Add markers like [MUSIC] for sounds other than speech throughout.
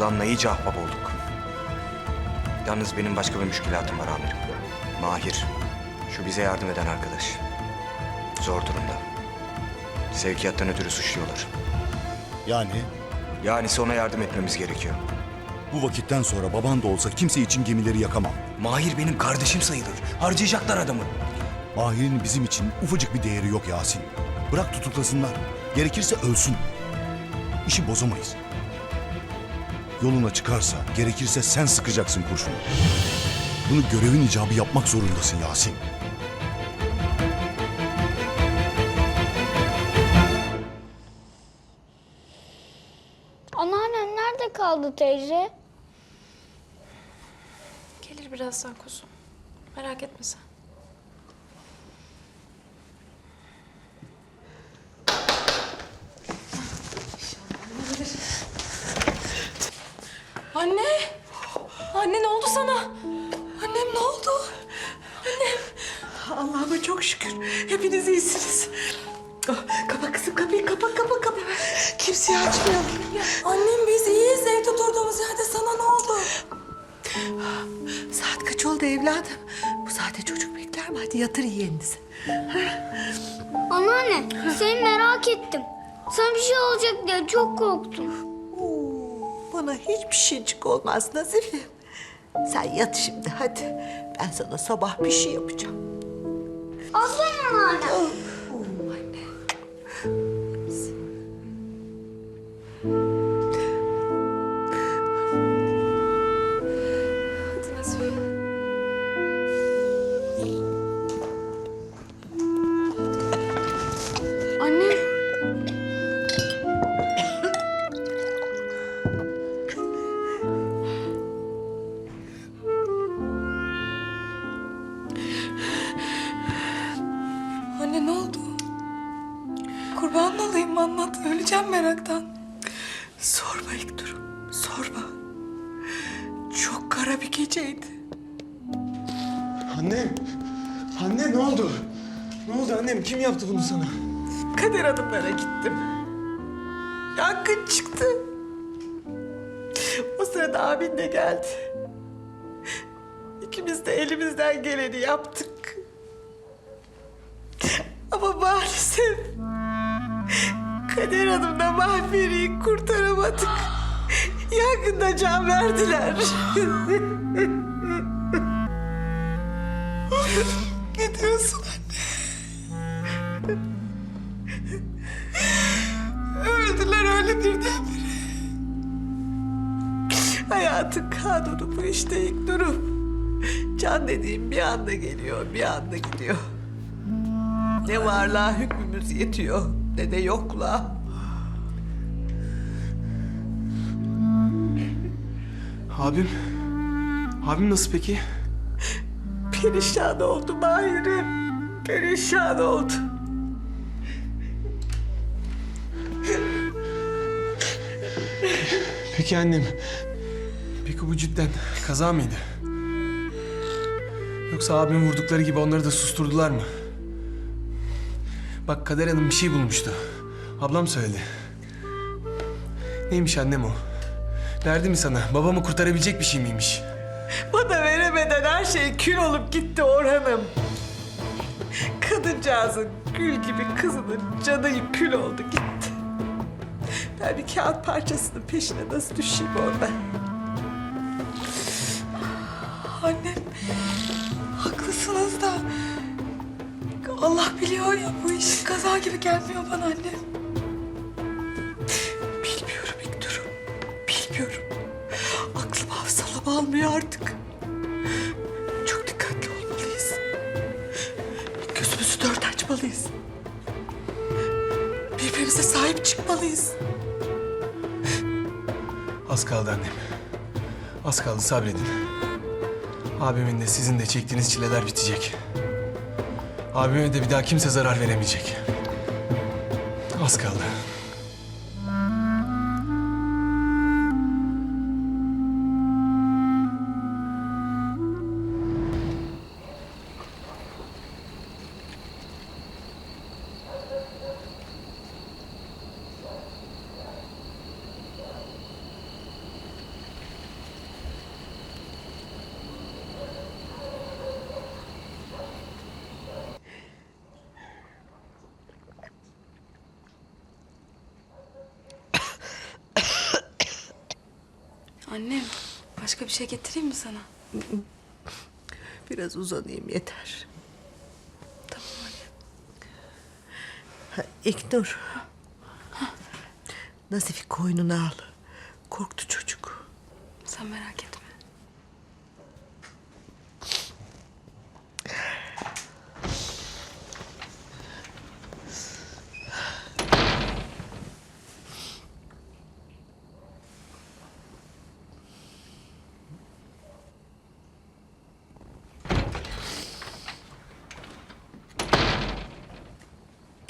Yılanla iyice ahbap olduk. Yalnız benim başka bir müşkilatım var amirim. Mahir. Şu bize yardım eden arkadaş. Zor durumda. Sevkiyattan ötürü suçluyorlar. Yani Yani ona yardım etmemiz gerekiyor. bu vakitten sonra baban da olsa kimse için gemileri yakamam. Mahir benim kardeşim sayılır. Harcayacaklar adamı. Mahir'in bizim için ufacık bir değeri yok Yasin. Bırak tutuklasınlar. Gerekirse ölsün. İşi bozamayız. Yoluna çıkarsa gerekirse sen sıkacaksın kurşunu. Bunu görevin icabı yapmak zorundasın Yasin. Anneannem nerede kaldı teyze? Gelir birazdan kuzum. Merak etme sen. Anne! Anne ne oldu sana? Annem ne oldu? Allah'ıma çok şükür. Hepiniz iyisiniz. Oh, kapa kızım kapıyı kapa kapa kapa. Kimseye açmayalım. Annem biz iyiyiz. Evde durduğumuz yerde sana ne oldu? Saat kaç oldu evladım? Bu saate çocuk bekler mi? Hadi yatır yeğeninizi. Anneanne seni merak ettim. Sana bir şey olacak diye çok korktum. Oo, bana hiçbir şeycik olmaz Nazifem. Sen yat şimdi hadi. Ben sana sabah bir şey yapacağım. Aferin anne. Anlat. Öleceğim meraktan. Sorma İlknur'um, sorma. Çok kara bir geceydi. Annem! Anne ne oldu? Ne oldu annem? Kim yaptı bunu sana? Kader Hanımlara gittim. Yangın çıktı. O sırada abin de geldi. İkimiz de elimizden geleni yaptık. Ama maalesef Kader Hanım'la Mahferi'yi kurtaramadık. Yangında can verdiler. [LAUGHS] Gidiyorsun anne. Öldüler öyle birdenbire. Hayatın kanunu bu işte İlknur'um. Can dediğim bir anda geliyor, bir anda gidiyor. Ne varlığa hükmümüz yetiyor, ne de yokluğa. Abim? Abim nasıl peki? Perişan oldu Mahir'im. Perişan oldu. Peki annem. Peki bu cidden kaza mıydı? Yoksa abim vurdukları gibi onları da susturdular mı? Bak Kader Hanım bir şey bulmuştu. Ablam söyledi. Neymiş annem o? Verdi mi sana? Babamı kurtarabilecek bir şey miymiş? Bana veremeden her şey kül olup gitti Orhan'ım. Kadıncağızın gül gibi kızının canı kül oldu gitti. Ben bir kağıt parçasının peşine nasıl düşeyim orada? Allah biliyor ya bu iş kaza gibi gelmiyor bana anne. Bilmiyorum İknur'um. Bilmiyorum. Aklım hafsalam almıyor artık. Çok dikkatli olmalıyız. Gözümüzü dört açmalıyız. Birbirimize sahip çıkmalıyız. Az kaldı annem. Az kaldı sabredin. Abimin de sizin de çektiğiniz çileler bitecek. Abime de bir daha kimse zarar veremeyecek. Az kaldı. Annem başka bir şey getireyim mi sana? Biraz uzanayım yeter. Tamam anne. İknur. Nazif'i koynuna al. Korktu çocuk. Sen merak etme.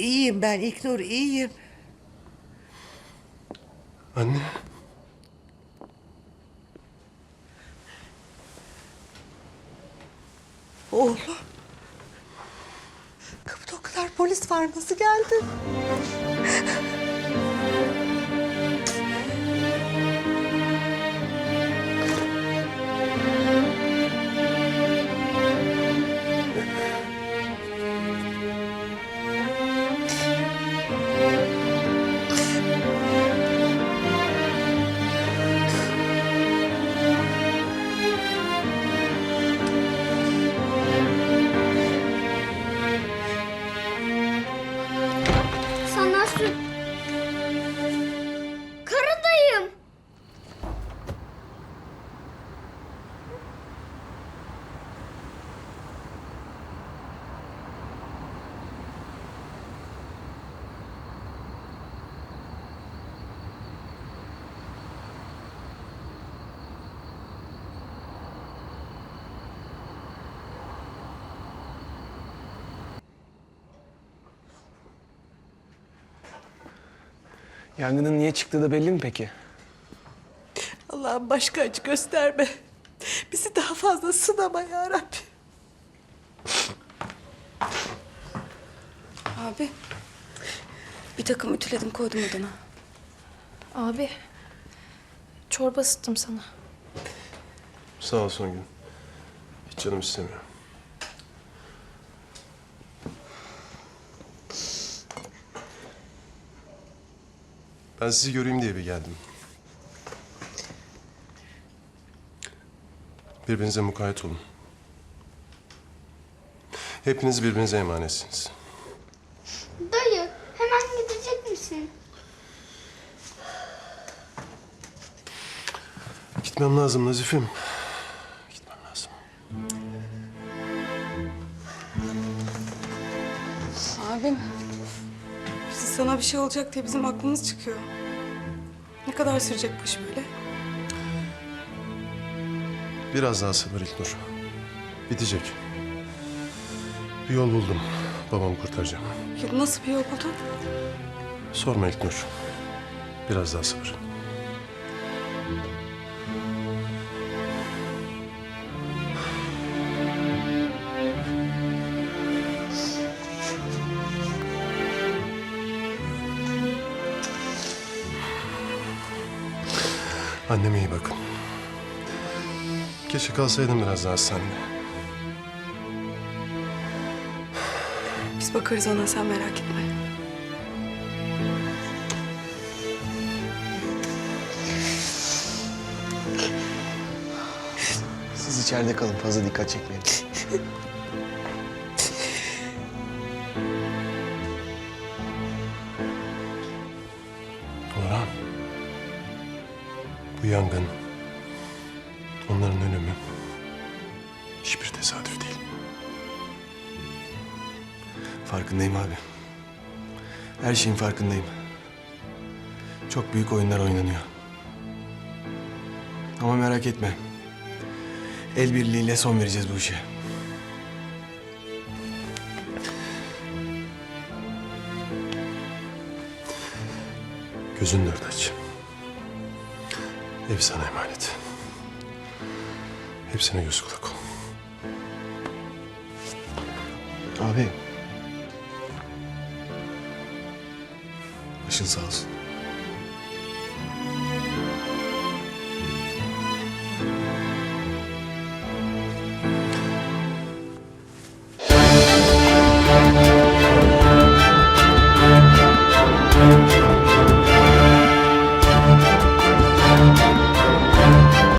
İyiyim ben İknur iyiyim. Anne. Oğlum. Kapıda o kadar polis var nasıl geldin? Yangının niye çıktığı da belli mi peki? Allah'ım başka acı gösterme. Bizi daha fazla sınama ya Rabbi. Abi bir takım ütüledim koydum odana. Abi, çorba ısıttım sana. Sağ ol Songül. Hiç canım istemiyor. Ben sizi göreyim diye bir geldim. Birbirinize mukayyet olun. Hepiniz birbirinize emanetsiniz. Dayı hemen gidecek misin? Gitmem lazım Nazif'im. Sana bir şey olacak diye bizim aklımız çıkıyor. Ne kadar sürecek bu iş böyle? Biraz daha sabır İlknur. Bitecek. Bir yol buldum. Babamı kurtaracağım. Ya nasıl bir yol buldun? Sorma İlknur. Biraz daha sabır. Anneme iyi bakın. Keşke kalsaydım biraz daha hastanede. Biz bakarız ona sen merak etme. Siz içeride kalın fazla dikkat çekmeyin. [LAUGHS] Bu yangın, onların ölümü hiçbir tesadüf değil. Farkındayım abi. Her şeyin farkındayım. Çok büyük oyunlar oynanıyor. Ama merak etme. El birliğiyle son vereceğiz bu işe. Gözün dört aç. Ev sana emanet. Hepsine göz kulak ol. Abi. Başın sağ olsun.